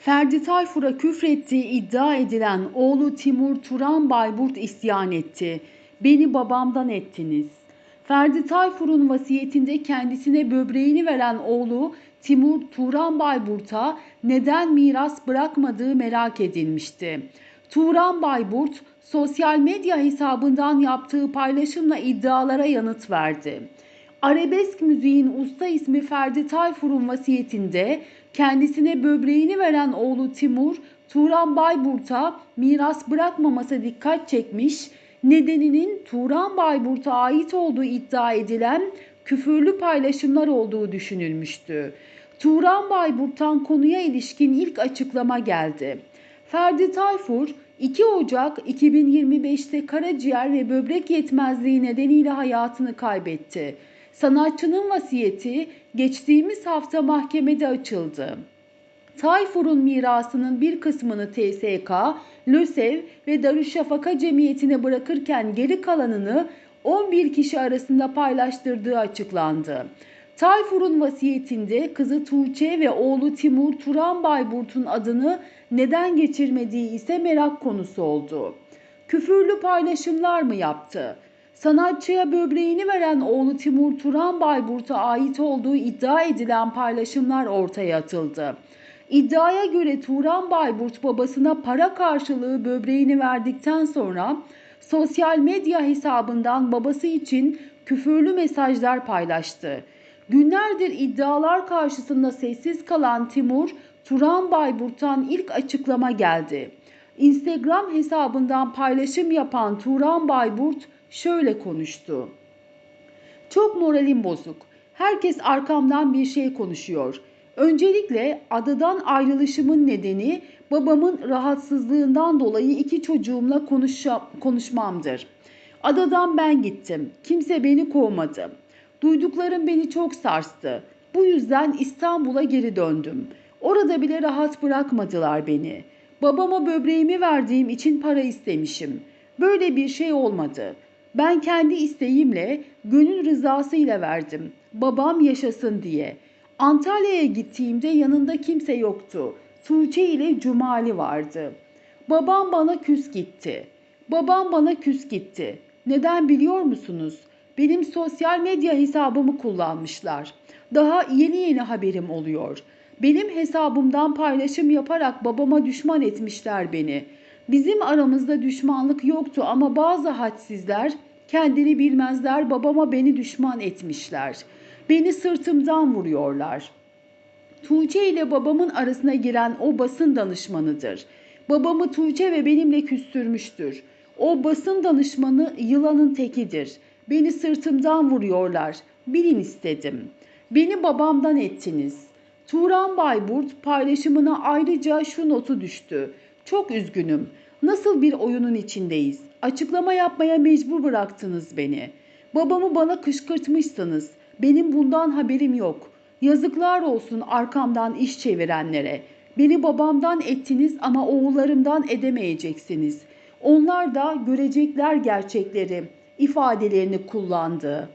Ferdi Tayfur'a küfrettiği iddia edilen oğlu Timur Turan Bayburt isyan etti. Beni babamdan ettiniz. Ferdi Tayfur'un vasiyetinde kendisine böbreğini veren oğlu Timur Turan Bayburt'a neden miras bırakmadığı merak edilmişti. Turan Bayburt sosyal medya hesabından yaptığı paylaşımla iddialara yanıt verdi. Arabesk müziğin usta ismi Ferdi Tayfur'un vasiyetinde kendisine böbreğini veren oğlu Timur, Turan Bayburt'a miras bırakmaması dikkat çekmiş, nedeninin Turan Bayburt'a ait olduğu iddia edilen küfürlü paylaşımlar olduğu düşünülmüştü. Turan Bayburt'tan konuya ilişkin ilk açıklama geldi. Ferdi Tayfur 2 Ocak 2025'te karaciğer ve böbrek yetmezliği nedeniyle hayatını kaybetti. Sanatçının vasiyeti geçtiğimiz hafta mahkemede açıldı. Tayfur'un mirasının bir kısmını TSK, LÖSEV ve Darüşşafaka Cemiyeti'ne bırakırken geri kalanını 11 kişi arasında paylaştırdığı açıklandı. Tayfur'un vasiyetinde kızı Tuğçe ve oğlu Timur Turan Bayburt'un adını neden geçirmediği ise merak konusu oldu. Küfürlü paylaşımlar mı yaptı? Sanatçıya böbreğini veren oğlu Timur Turan Bayburt'a ait olduğu iddia edilen paylaşımlar ortaya atıldı. İddiaya göre Turan Bayburt babasına para karşılığı böbreğini verdikten sonra sosyal medya hesabından babası için küfürlü mesajlar paylaştı. Günlerdir iddialar karşısında sessiz kalan Timur, Turan Bayburt'tan ilk açıklama geldi. Instagram hesabından paylaşım yapan Turan Bayburt şöyle konuştu. Çok moralim bozuk. Herkes arkamdan bir şey konuşuyor. Öncelikle adadan ayrılışımın nedeni babamın rahatsızlığından dolayı iki çocuğumla konuşa- konuşmamdır. Adadan ben gittim. Kimse beni kovmadı. Duyduklarım beni çok sarstı. Bu yüzden İstanbul'a geri döndüm. Orada bile rahat bırakmadılar beni. Babama böbreğimi verdiğim için para istemişim. Böyle bir şey olmadı. Ben kendi isteğimle, gönül rızasıyla verdim. Babam yaşasın diye. Antalya'ya gittiğimde yanında kimse yoktu. Tuğçe ile Cumali vardı. Babam bana küs gitti. Babam bana küs gitti. Neden biliyor musunuz? Benim sosyal medya hesabımı kullanmışlar. Daha yeni yeni haberim oluyor. Benim hesabımdan paylaşım yaparak babama düşman etmişler beni. Bizim aramızda düşmanlık yoktu ama bazı hadsizler kendini bilmezler babama beni düşman etmişler. Beni sırtımdan vuruyorlar. Tuğçe ile babamın arasına giren o basın danışmanıdır. Babamı Tuğçe ve benimle küstürmüştür. O basın danışmanı yılanın tekidir. Beni sırtımdan vuruyorlar. Bilin istedim. Beni babamdan ettiniz. Turan Bayburt paylaşımına ayrıca şu notu düştü. Çok üzgünüm. Nasıl bir oyunun içindeyiz? Açıklama yapmaya mecbur bıraktınız beni. Babamı bana kışkırtmışsınız. Benim bundan haberim yok. Yazıklar olsun arkamdan iş çevirenlere. Beni babamdan ettiniz ama oğullarımdan edemeyeceksiniz. Onlar da görecekler gerçekleri ifadelerini kullandı.